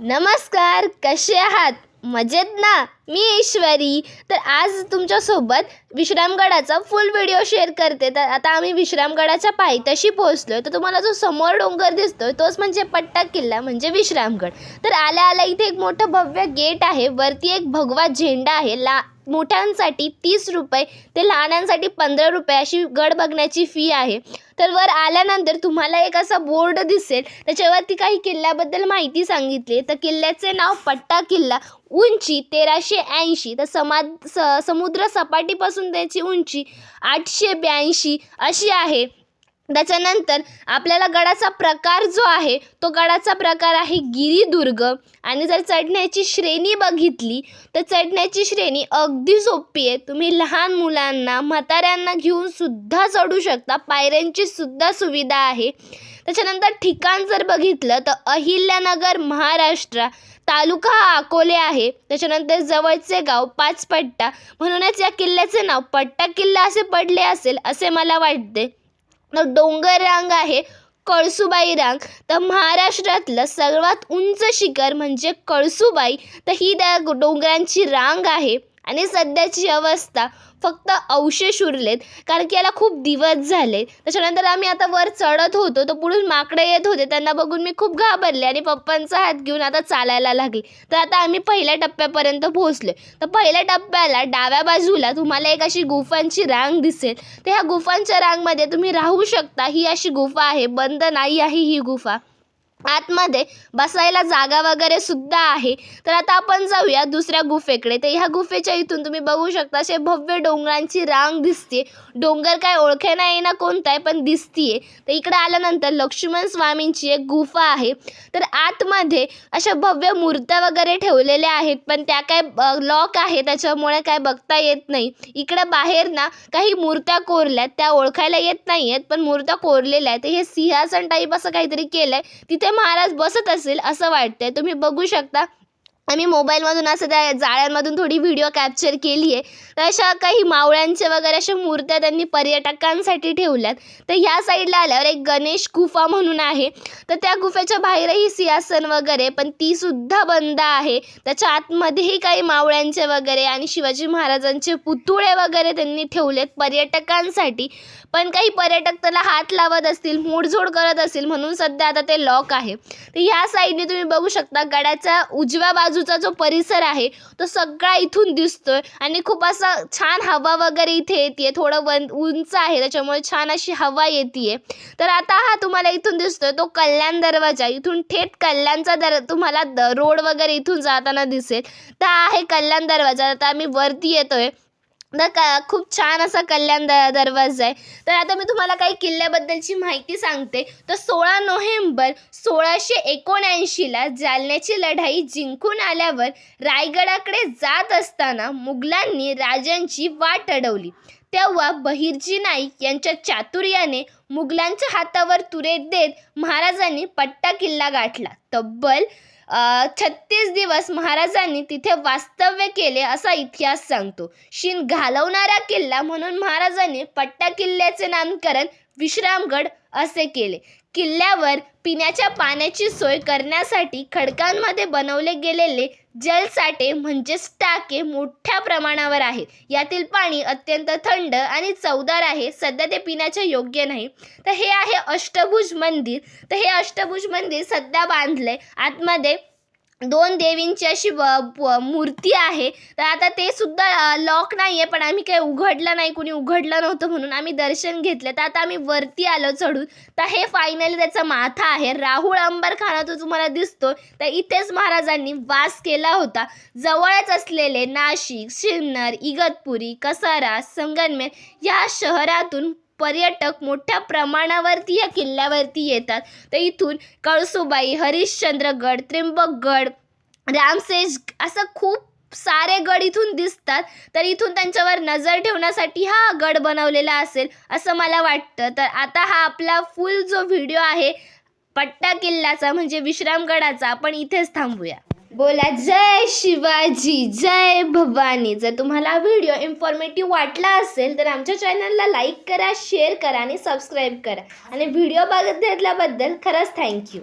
नमस्कार कसे आहात? मजेत ना? मी ईश्वरी. तर आज तुमच्यासोबत विश्रामगडाचा फुल व्हिडिओ शेअर करते. तर आता आम्ही विश्रामगडाच्या पायथ्याशी पोहोचलो आहे तर तुम्हाला जो समोर डोंगर दिसतोय तोच म्हणजे पट्टा किल्ला म्हणजे विश्रामगड. तर आल्या आल्या इथे एक मोठं भव्य गेट आहे. वरती एक भगवा झेंडा आहे. ला मोठ्यांसाठी तीस रुपये ते लहानांसाठी पंधरा रुपये अशी गड बघण्याची फी आहे. तर वर आल्यानंतर तुम्हाला एक असा बोर्ड दिसेल. त्याच्यावरती काही किल्ल्याबद्दल माहिती सांगितली. तर किल्ल्याचे नाव पट्टा किल्ला. उंची तेराशे ऐंशी. तर समा स समुद्र सपाटीपासून त्याची उंची आठशे ब्याऐंशी अशी आहे. त्याच्यानंतर आपल्याला गडाचा प्रकार जो आहे तो गडाचा प्रकार आहे गिरिदुर्ग. आणि जर चढण्याची श्रेणी बघितली तर चढण्याची श्रेणी अगदी सोपी आहे. तुम्ही लहान मुलांना म्हाताऱ्यांना घेऊन सुद्धा चढू शकता. पायऱ्यांची सुद्धा सुविधा आहे. त्याच्यानंतर ठिकाण जर बघितलं तर अहिल्यानगर महाराष्ट्र तालुका हा अकोले आहे. त्याच्यानंतर जवळचे गाव पाचपट्टा. म्हणूनच या किल्ल्याचे नाव पट्टा किल्ला असे पडले असेल असे मला वाटते. डोंगर रांग आहे कळसुबाई रांग. तर महाराष्ट्रातलं सर्वात उंच शिखर म्हणजे कळसुबाई. तर ही त्या डोंगरांची रांग आहे आणि सध्याची अवस्था फक्त अवशेष उरलेत कारण की याला खूप दिवस झाले त्याच्यानंतर आम्ही आता वर चढत होतो तर पुढून माकडे येत होते. त्यांना बघून मी खूप घाबरले आणि पप्पांचा हात घेऊन आता चालायला लागले. तर आता आम्ही पहिल्या टप्प्यापर्यंत पोहोचलो तर पहिल्या टप्प्याला डाव्या बाजूला तुम्हाला एक अशी गुफांची रांग दिसेल. तर ह्या गुफांच्या रांगमध्ये तुम्ही राहू शकता. ही अशी गुफा आहे. बंद नाही आहे ही गुफा. आतमध्ये बसायला जागा वगैरे सुद्धा आहे. तर आता आपण जाऊया दुसऱ्या गुफेकडे. तर ह्या गुफेच्या इथून तुम्ही बघू शकता असे भव्य डोंगरांची रांग दिसते डोंगर काय ओळखे नाही ना कोणता आहे पण दिसतीये. तर इकडे आल्यानंतर लक्ष्मण स्वामींची एक गुफा आहे. तर आतमध्ये अशा भव्य मूर्त्या वगैरे ठेवलेल्या आहेत पण त्या काय लॉक आहे त्याच्यामुळे काय बघता येत नाही. इकडे बाहेर ना काही मूर्त्या कोरल्यात त्या ओळखायला येत नाही आहेत पण मूर्त्या कोरलेल्या आहेत. हे सिंहासन टाईप असं काहीतरी केलं आहे तिथे महाराज बसत असेल असं वाटतंय. तुम्ही बघू शकता. आम्ही मोबाईलमधून असं त्या जाळ्यांमधून थोडी व्हिडिओ कॅप्चर केली आहे तर अशा काही मावळ्यांच्या वगैरे अशा मूर्त्या त्यांनी पर्यटकांसाठी ठेवल्यात. तर ह्या साईडला आल्यावर एक गणेश गुफा म्हणून आहे. तर त्या गुफेच्या बाहेरही सिंहासन वगैरे पण तीसुद्धा बंद आहे. त्याच्या आतमध्येही काही मावळ्यांचे वगैरे आणि शिवाजी महाराजांचे पुतुळे वगैरे त्यांनी ठेवलेत पर्यटकांसाठी. पण काही पर्यटक त्याला हात लावत असतील मोडझोड करत असतील म्हणून सध्या आता ते लॉक आहे. तर ह्या साईडने तुम्ही बघू शकता गडाच्या उजव्या बाजू आजूबाजूचा जो परिसर आहे तो सगळा इथून दिसतोय. आणि खूप असा छान हवा वगैरे इथे येते थोडं वन उंच आहे त्याच्यामुळे छान अशी हवा येते तर आता हा तुम्हाला इथून दिसतोय तो कल्याण दरवाजा. इथून थेट कल्याणचा दर तुम्हाला द रोड वगैरे इथून जाताना दिसेल. तर हा आहे कल्याण दरवाजा. आता आम्ही वरती येतोय. तर का खूप छान असा कल्याण द दरवाजा आहे. तर आता मी तुम्हाला काही किल्ल्याबद्दलची माहिती सांगते. तर सोळा नोव्हेंबर सोळाशे एकोणऐंशीला जालन्याची लढाई जिंकून आल्यावर रायगडाकडे जात असताना मुघलांनी राजांची वाट अडवली. तेव्हा बहिर्जी नाईक यांच्या चातुर्याने मुघलांच्या हातावर तुरे देत महाराजांनी पट्टा किल्ला गाठला. तब्बल छत्तीस दिवस महाराजांनी तिथे वास्तव्य केले असा इतिहास सांगतो. शिन घालवणारा किल्ला म्हणून महाराजांनी पट्टा किल्ल्याचे नामकरण विश्रामगड असे केले. किल्ल्यावर पिण्याच्या पाण्याची सोय करण्यासाठी खडकांमध्ये बनवले गेलेले जलसाठे म्हणजेच टाके मोठ्या प्रमाणावर आहेत. यातील पाणी अत्यंत थंड आणि चवदार आहे. सध्या ते पिण्याचे योग्य नाही. तर हे आहे अष्टभुज मंदिर. तर हे अष्टभुज मंदिर सध्या बांधले आतमध्ये दोन देवींची अशी मूर्ती आहे. तर आता ते सुद्धा लॉक नाही आहे पण आम्ही काही उघडलं नाही कुणी उघडलं नव्हतं म्हणून आम्ही दर्शन घेतलं. तर आता आम्ही वरती आलो चढून. तर हे फायनली त्याचा माथा आहे. राहुल अंबरखाना तो तुम्हाला दिसतो तर इथेच महाराजांनी वास केला होता. जवळच असलेले नाशिक सिन्नर इगतपुरी कसारा संगनमेर या शहरातून पर्यटक मोठ्या प्रमाणावरती या किल्ल्यावरती येतात. तर इथून कळसुबाई हरिश्चंद्रगड त्र्यंबकगड रामसेज असं खूप सारे गड इथून दिसतात. तर इथून त्यांच्यावर नजर ठेवण्यासाठी हा गड बनवलेला असेल असं मला वाटतं. तर आता हा आपला फुल जो व्हिडिओ आहे पट्टा किल्ल्याचा म्हणजे विश्रामगडाचा आपण इथेच थांबूया. बोला जय शिवाजी जय भवानी. जर तुम्हाला व्हिडिओ इन्फॉर्मेटिव्ह वाटला असेल तर आमच्या चॅनलला लाईक करा शेअर करा आणि सबस्क्राईब करा. आणि व्हिडिओ बघितल्याबद्दल खरंच थँक्यू